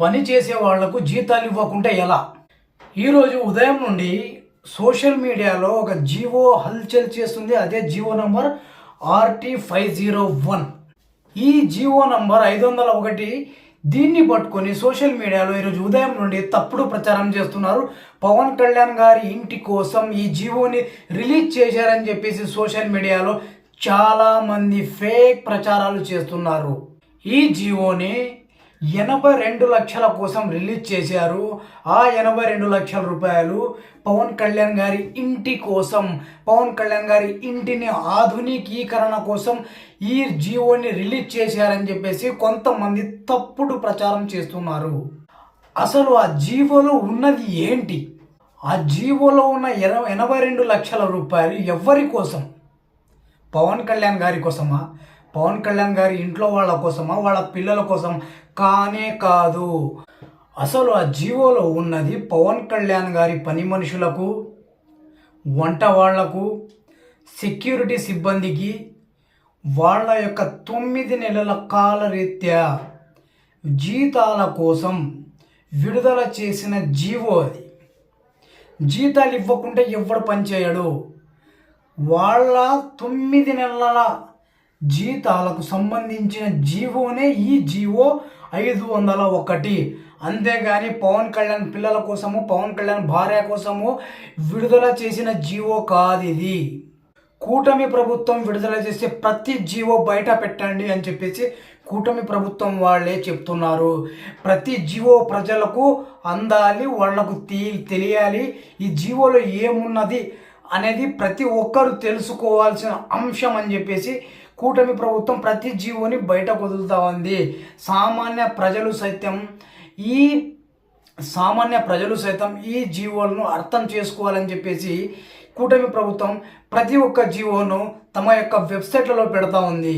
పని చేసే వాళ్ళకు జీతాలు ఇవ్వకుంటే ఎలా? ఈరోజు ఉదయం నుండి సోషల్ మీడియాలో ఒక జివో హల్చల్ చేస్తుంది. అదే GO number RT five zero one. ఈ జివో నంబర్ ఐదు వందల ఒకటి దీన్ని పట్టుకొని సోషల్ మీడియాలో ఈరోజు ఉదయం నుండి తప్పుడు ప్రచారం చేస్తున్నారు. పవన్ కళ్యాణ్ గారి ఇంటి కోసం ఈ జివోని రిలీజ్ చేశారని చెప్పేసి సోషల్ మీడియాలో చాలామంది ఫేక్ ప్రచారాలు చేస్తున్నారు. ఈ జివోని ఎనభై రెండు లక్షల కోసం రిలీజ్ చేశారు. ఆ ఎనభై రెండు లక్షల రూపాయలు పవన్ కళ్యాణ్ గారి ఇంటి కోసం పవన్ కళ్యాణ్ గారి ఇంటిని ఆధునికీకరణ కోసం ఈ జీవోని రిలీజ్ చేశారని చెప్పేసి కొంతమంది తప్పుడు ప్రచారం చేస్తున్నారు. అసలు ఆ జీవోలో ఉన్నది ఏంటి? ఆ జీవోలో ఉన్న ఎన ఎనభై రెండు లక్షల రూపాయలు ఎవరి కోసం? పవన్ కళ్యాణ్ గారి కోసమా? పవన్ కళ్యాణ్ గారి ఇంట్లో వాళ్ళ కోసమా వాళ్ళ పిల్లల కోసం? కానే కాదు. అసలు ఆ జీవోలో ఉన్నది పవన్ కళ్యాణ్ గారి పని మనుషులకు వంట వాళ్ళకు సెక్యూరిటీ సిబ్బందికి వాళ్ళ యొక్క తొమ్మిది నెలల కాలరీత్యా జీతాల కోసం విడుదల చేసిన జీవో అది. జీతాలు ఇవ్వకుంటే ఎవడు పనిచేయడు వాళ్ళ తొమ్మిది నెలల జీతాలకు సంబంధించిన జీవోనే ఈ జీవో ఐదు వందల ఒకటి. అంతేగాని పవన్ కళ్యాణ్ పిల్లల కోసము పవన్ కళ్యాణ్ భార్య కోసము విడుదల చేసిన జీవో కాదు ఇది. కూటమి ప్రభుత్వం విడుదల చేసే ప్రతి జీవో బయట పెట్టండి అని చెప్పేసి కూటమి ప్రభుత్వం వాళ్ళే చెప్తున్నారు. ప్రతి జీవో ప్రజలకు అందాలి వాళ్ళకు తెలియాలి ఈ జీవోలో ఏమున్నది అనేది ప్రతి ఒక్కరు తెలుసుకోవాల్సిన అంశం అని చెప్పేసి కూటమి ప్రభుత్వం ప్రతి జీవోని బయట వదులుతూ ఉంది. సామాన్య ప్రజలు సైతం ఈ సామాన్య ప్రజలు సైతం ఈ జీవోలను అర్థం చేసుకోవాలని చెప్పేసి కూటమి ప్రభుత్వం ప్రతి ఒక్క జీవోను తమ యొక్క వెబ్సైట్లలో పెడతా ఉంది.